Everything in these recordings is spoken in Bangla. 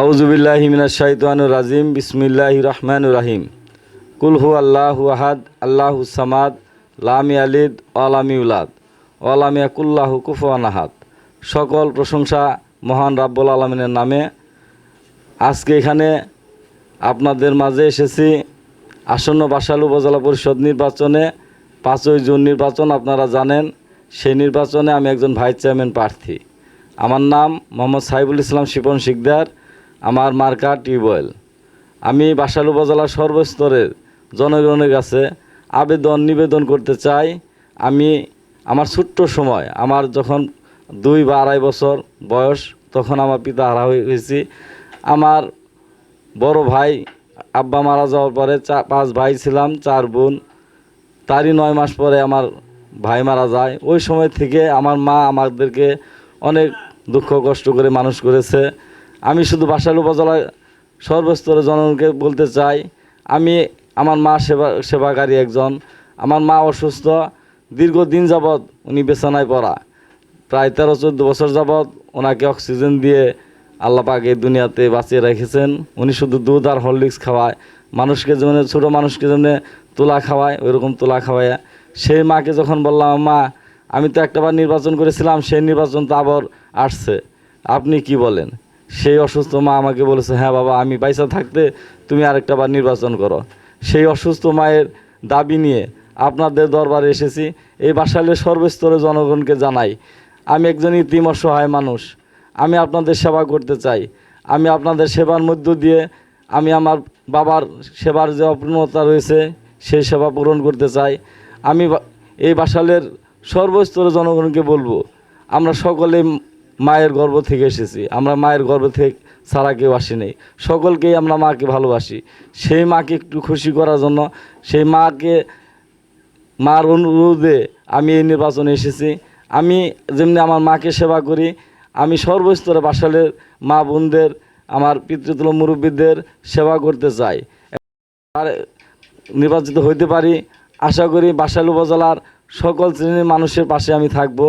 আউজুবিল্লাহি মিনাশ শাইতানির রাজিম, বিসমিল্লাহির রহমানির রহিম। কুল হু আল্লাহু আহাদ, আল্লাহ সামাদ, লামি আলিদ ওয়ালামি উলাদ ওয়ালামি কুল্লাহু কুফুয়ান আহাদ। সকল প্রশংসা মহান রাব্বুল আলমিনের নামে। আজকে এখানে আপনাদের মাঝে এসেছি আসন্ন বাসাল উপজেলা পরিষদ নির্বাচনে। পাঁচই জুন নির্বাচন আপনারা জানেন। সেই নির্বাচনে আমি একজন ভাইস চেয়ারম্যান প্রার্থী। আমার নাম মোহাম্মদ সাইবুল ইসলাম শিপন শিকদার, আমার মার্কা টিউবওয়েল। আমি বাসাল উপজেলার সর্বস্তরের জনগণের কাছে আবেদন, নিবেদন করতে চাই। আমি আমার ছোট্ট সময়, আমার যখন দুই বা আড়াই বছর বয়স, তখন আমার পিতা হারা হয়ে হয়েছি আমার বড় ভাই আব্বা মারা যাওয়ার পরে চা পাঁচ ভাই ছিলাম, চার বোন। তারই নয় মাস পরে আমার ভাই মারা যায়। ওই সময় থেকে আমার মা আমাদেরকে অনেক দুঃখ কষ্ট করে মানুষ করেছে। আমি শুধু বাসাল উপজেলায় সর্বস্তরে জনগণকে বলতে চাই, আমি আমার মা সেবা, সেবাকারী একজন। আমার মা অসুস্থ, দীর্ঘদিন যাবৎ উনি বেছানায় পড়া। প্রায় তেরো, চোদ্দ বছর যাবৎ ওনাকে অক্সিজেন দিয়ে আল্লাহ পাক দুনিয়াতে বাঁচিয়ে রেখেছেন। উনি শুধু দুধ আর হরলিক্স খাওয়ায়। মানুষকে যেমন, ছোটো মানুষকে যেমন তোলা খাওয়ায়, ওইরকম তোলা খাওয়ায় সেই মাকে যখন বললাম, মা, আমি তো একটাবার নির্বাচন করেছিলাম, সেই নির্বাচন তো আবার আসছে। আপনি কি বলেন? সেই অসুস্থ মা আমাকে বলেছে হ্যাঁ বাবা, আমি পয়সা থাকতে তুমি আরেকটা বার নির্বাচন করো। সেই অসুস্থ মায়ের দাবি নিয়ে আপনাদের দরবারে এসেছি। এই বাসালে সর্বস্তরে জনগণকে জানাই, আমি একজন ইতিম অসহায় মানুষ। আমি আপনাদের সেবা করতে চাই। আমি আপনাদের সেবার মধ্য দিয়ে আমি আমার বাবার সেবার যে অপূর্ণতা রয়েছে, সেই সেবা পূরণ করতে চাই। আমি এই বাসালের সর্বস্তরে জনগণকে বলব, আমরা সকলে মায়ের গর্ভ থেকে এসেছি। আমরা মায়ের গর্ভ থেকে ছাড়া কেউ আসিনি সকলকেই আমরা মাকে ভালোবাসি। সেই মাকে একটু খুশি করার জন্য, সেই মাকে, মার অনুরোধে আমি এই নির্বাচনে এসেছি। আমি যেমনি আমার মাকে সেবা করি, আমি সর্বস্তরে বাসালের মা বোনদের, আমার পিতৃতুল মুরব্বীদের সেবা করতে চাই। নির্বাচিত হইতে পারি আশা করি বাসাইল উপজেলার সকল শ্রেণির মানুষের পাশে আমি থাকব।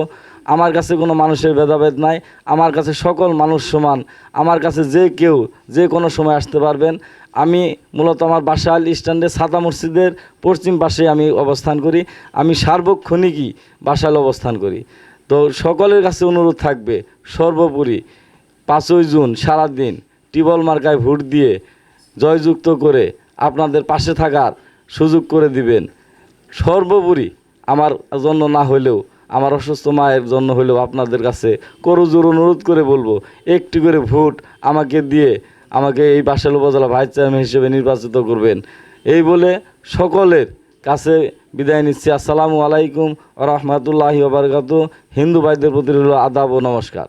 আমার কাছে কোনো মানুষের ভেদাভেদ নাই। আমার কাছে সকল মানুষ সমান। আমার কাছে যে কেউ যে কোনো সময় আসতে পারবেন। আমি মূলত আমার বাসাইল স্ট্যান্ডে সাদা মসজিদের পশ্চিম পাশে আমি অবস্থান করি। আমি সার্বক্ষণিকই বাসাইল অবস্থান করি। তো সকলের কাছে অনুরোধ থাকবে, সর্বোপরি পাঁচই জুন সারাদিন টিবল মার্কায় ভোট দিয়ে জয়যুক্ত করে আপনাদের পাশে থাকার সুযোগ করে দিবেন। সর্বোপরি আমার জন্য না হলেও আমার অসুস্থ মায়ের জন্য হলেও আপনাদের কাছে করজোর অনুরোধ করে বলব, একটি করে ভোট আমাকে দিয়ে আমাকে এই বাসাল উপজেলা ভাইস চেয়ারম্যান হিসেবে নির্বাচিত করবেন। এই বলে সকলের কাছে বিদায় নিচ্ছি। আসসালামু আলাইকুম রহমতুল্লাহি ওবরকাতু হিন্দু ভাইদের প্রতি রইল আদাব ও নমস্কার।